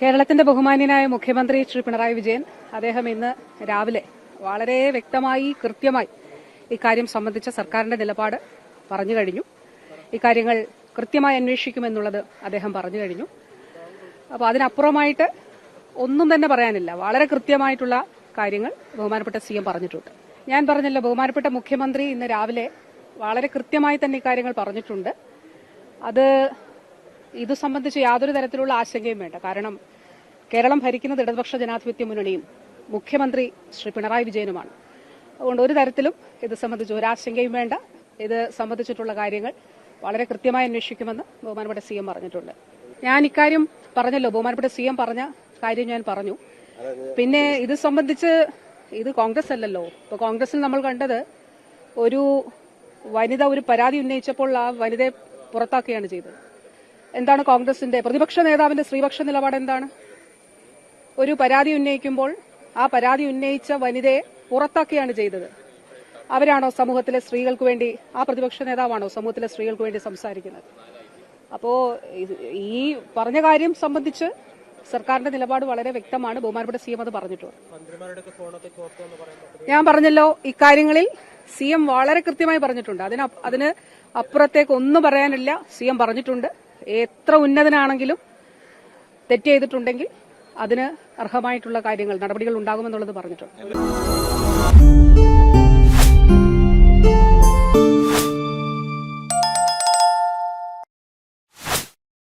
കേരളത്തിന്റെ ബഹുമാന്യനായ മുഖ്യമന്ത്രി ശ്രീ പിണറായി വിജയൻ അദ്ദേഹം ഇന്ന് രാവിലെ വളരെ വ്യക്തമായി കൃത്യമായി ഇക്കാര്യം സംബന്ധിച്ച സർക്കാരിന്റെ നിലപാട് പറഞ്ഞു കഴിഞ്ഞു. ഇക്കാര്യങ്ങൾ കൃത്യമായി അന്വേഷിക്കുമെന്നുള്ളത് അദ്ദേഹം പറഞ്ഞു കഴിഞ്ഞു. അപ്പോൾ അതിനപ്പുറമായിട്ട് ഒന്നും തന്നെ പറയാനില്ല. വളരെ കൃത്യമായിട്ടുള്ള കാര്യങ്ങൾ ബഹുമാനപ്പെട്ട സി എം പറഞ്ഞിട്ടുണ്ട്. ഞാൻ പറഞ്ഞല്ലോ ബഹുമാനപ്പെട്ട മുഖ്യമന്ത്രി ഇന്ന് രാവിലെ വളരെ കൃത്യമായി തന്നെ ഇക്കാര്യങ്ങൾ പറഞ്ഞിട്ടുണ്ട്. അത് ഇത് സംബന്ധിച്ച് യാതൊരു തരത്തിലുള്ള ആശങ്കയും വേണ്ട. കാരണം കേരളം ഭരിക്കുന്നത് ഇടതുപക്ഷ ജനാധിപത്യ മുന്നണിയും മുഖ്യമന്ത്രി ശ്രീ പിണറായി വിജയനുമാണ്. അതുകൊണ്ട് ഒരു തരത്തിലും ഇത് സംബന്ധിച്ച് ഒരാശങ്കയും വേണ്ട. ഇത് സംബന്ധിച്ചിട്ടുള്ള കാര്യങ്ങൾ വളരെ കൃത്യമായി അന്വേഷിക്കുമെന്ന് ബഹുമാനപ്പെട്ട സി എം പറഞ്ഞിട്ടുണ്ട്. ഞാൻ ഇക്കാര്യം പറഞ്ഞല്ലോ. ബഹുമാനപ്പെട്ട സി എം പറഞ്ഞ കാര്യം ഞാൻ പറഞ്ഞു. പിന്നെ ഇത് സംബന്ധിച്ച് ഇത് കോൺഗ്രസ് അല്ലല്ലോ. ഇപ്പൊ കോൺഗ്രസിൽ നമ്മൾ കണ്ടത് ഒരു വനിത ഒരു പരാതി ഉന്നയിച്ചപ്പോൾ ആ വനിതയെ പുറത്താക്കുകയാണ് ചെയ്തത്. എന്താണ് കോൺഗ്രസിന്റെ? പ്രതിപക്ഷ നേതാവിന്റെ സ്ത്രീപക്ഷ നിലപാട് എന്താണ്? ഒരു പരാതി ഉന്നയിക്കുമ്പോൾ ആ പരാതി ഉന്നയിച്ച വനിതയെ പുറത്താക്കുകയാണ് ചെയ്തത്. അവരാണോ സമൂഹത്തിലെ സ്ത്രീകൾക്ക് വേണ്ടി ആ പ്രതിപക്ഷ നേതാവാണോ സമൂഹത്തിലെ സ്ത്രീകൾക്ക് വേണ്ടി സംസാരിക്കുന്നത്? അപ്പോ ഈ പറഞ്ഞ കാര്യം സംബന്ധിച്ച് സർക്കാരിന്റെ നിലപാട് വളരെ വ്യക്തമാണ്. ബഹുമാനപ്പെട്ട സി എം അത് പറഞ്ഞിട്ടുണ്ട്. ഞാൻ പറഞ്ഞല്ലോ ഇക്കാര്യങ്ങളിൽ സി എം വളരെ കൃത്യമായി പറഞ്ഞിട്ടുണ്ട്. അതിന് അതിന് അപ്പുറത്തേക്ക് ഒന്നും പറയാനില്ല. സി എം പറഞ്ഞിട്ടുണ്ട്. എത്ര ഉന്നതനാണെങ്കിലും തെറ്റ് ചെയ്തിട്ടുണ്ടെങ്കിൽ അതിന് അർഹമായിട്ടുള്ള കാര്യങ്ങൾ നടപടികൾ ഉണ്ടാകുമെന്നുള്ളത് പറഞ്ഞിട്ടുണ്ട്.